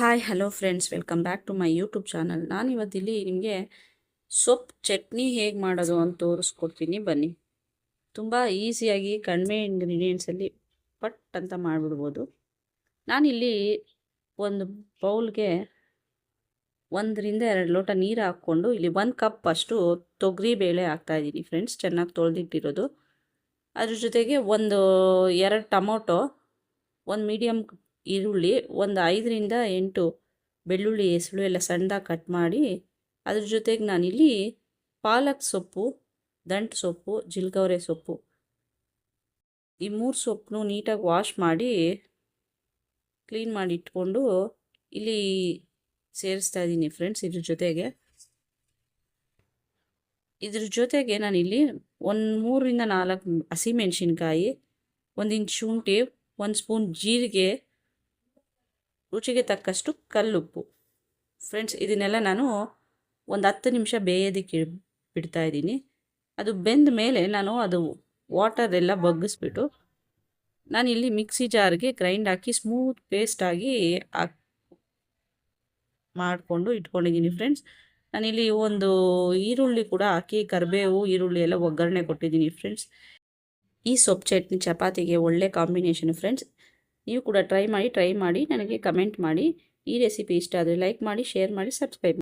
Hi hello friends welcome back to my YouTube channel ನಾನು ಇವತ್ತಿಲ್ಲಿ ನಿಮಗೆ ಸೊಪ್ಪು ಚಟ್ನಿ ಹೇಗೆ ಮಾಡೋದು ಅಂತ ತೋರಿಸ್ಕೊಡ್ತೀನಿ. ಬನ್ನಿ. ತುಂಬ ಈಸಿಯಾಗಿ ಕಡಿಮೆ ಇಂಗ್ರೀಡಿಯೆಂಟ್ಸಲ್ಲಿ ಪಟ್ ಅಂತ ಮಾಡಿಬಿಡ್ಬೋದು. ನಾನಿಲ್ಲಿ ಒಂದು ಬೌಲ್ಗೆ ಒಂದರಿಂದ ಎರಡು ಲೋಟ ನೀರು ಹಾಕ್ಕೊಂಡು ಇಲ್ಲಿ ಒಂದು ಕಪ್ ಅಷ್ಟು ತೊಗರಿ ಬೇಳೆ ಹಾಕ್ತಾಯಿದ್ದೀನಿ ಫ್ರೆಂಡ್ಸ್ ಚೆನ್ನಾಗಿ ತೊಳೆದಿಟ್ಟಿರೋದು. ಅದ್ರ ಜೊತೆಗೆ ಒಂದು ಎರಡು ಟೊಮೊಟೊ, ಒಂದು ಮೀಡಿಯಮ್ ಈರುಳ್ಳಿ ಒಂದು ಐದರಿಂದ ಎಂಟು ಬೆಳ್ಳುಳ್ಳಿ ಹೆಸಳು ಎಲ್ಲ ಸಣ್ಣದಾಗಿ ಕಟ್ ಮಾಡಿ ಅದ್ರ ಜೊತೆಗೆ ನಾನಿಲ್ಲಿ ಪಾಲಕ್ ಸೊಪ್ಪು, ದಂಟು ಸೊಪ್ಪು, ಜಿಲ್ಗವರೆ ಸೊಪ್ಪು. ಈ ಮೂರು ಸೊಪ್ಪನ್ನು ನೀಟಾಗಿ ವಾಶ್ ಮಾಡಿ ಕ್ಲೀನ್ ಮಾಡಿ ಇಟ್ಕೊಂಡು ಇಲ್ಲಿ ಸೇರಿಸ್ತಾ ಇದ್ದೀನಿ ಫ್ರೆಂಡ್ಸ್ ಇದ್ರ ಜೊತೆಗೆ. ಇದ್ರ ಜೊತೆಗೆ ನಾನಿಲ್ಲಿ ಒಂದು ಮೂರರಿಂದ ನಾಲ್ಕು ಹಸಿಮೆಣ್ಸಿನ್ಕಾಯಿ ಒಂದು ಇಂಚ್ ಶುಂಠಿ, ಒಂದು ಸ್ಪೂನ್ ಜೀರಿಗೆ ರುಚಿಗೆ ತಕ್ಕಷ್ಟು ಕಲ್ಲುಪ್ಪು. ಫ್ರೆಂಡ್ಸ್ ಇದನ್ನೆಲ್ಲ ನಾನು ಒಂದು ಹತ್ತು ನಿಮಿಷ ಬೇಯೋದಕ್ಕೆ ಬಿಡ್ತಾ ಇದ್ದೀನಿ. ಅದು ಬೆಂದ ಮೇಲೆ ನಾನು ಅದು ವಾಟರ್ ಎಲ್ಲ ಬಗ್ಗಿಸ್ಬಿಟ್ಟು ಇಲ್ಲಿ ಮಿಕ್ಸಿ ಜಾರ್ಗೆ ಗ್ರೈಂಡ್ ಹಾಕಿ ಸ್ಮೂತ್ ಪೇಸ್ಟಾಗಿ ಹಾಕಿ, ಮಾಡಿಕೊಂಡು ಇಟ್ಕೊಂಡಿದ್ದೀನಿ ಫ್ರೆಂಡ್ಸ್ ನಾನಿಲ್ಲಿ ಒಂದು ಈರುಳ್ಳಿ ಕೂಡ ಹಾಕಿ, ಕರಿಬೇವು, ಈರುಳ್ಳಿ ಎಲ್ಲ ಒಗ್ಗರಣೆ ಕೊಟ್ಟಿದ್ದೀನಿ ಫ್ರೆಂಡ್ಸ್ ಈ ಸೊಪ್ಪು ಚಟ್ನಿ, ಚಪಾತಿಗೆ ಒಳ್ಳೆ ಕಾಂಬಿನೇಷನ್ ಫ್ರೆಂಡ್ಸ್ ನೀವು ಕೂಡ ಟ್ರೈ ಮಾಡಿ ಟ್ರೈ ಮಾಡಿ, ನನಗೆ ಕಮೆಂಟ್ ಮಾಡಿ. ಈ ರೆಸಿಪಿ ಇಷ್ಟ ಆದರೆ ಲೈಕ್ ಮಾಡಿ, ಶೇರ್ ಮಾಡಿ, ಸಬ್ಸ್ಕ್ರೈಬ್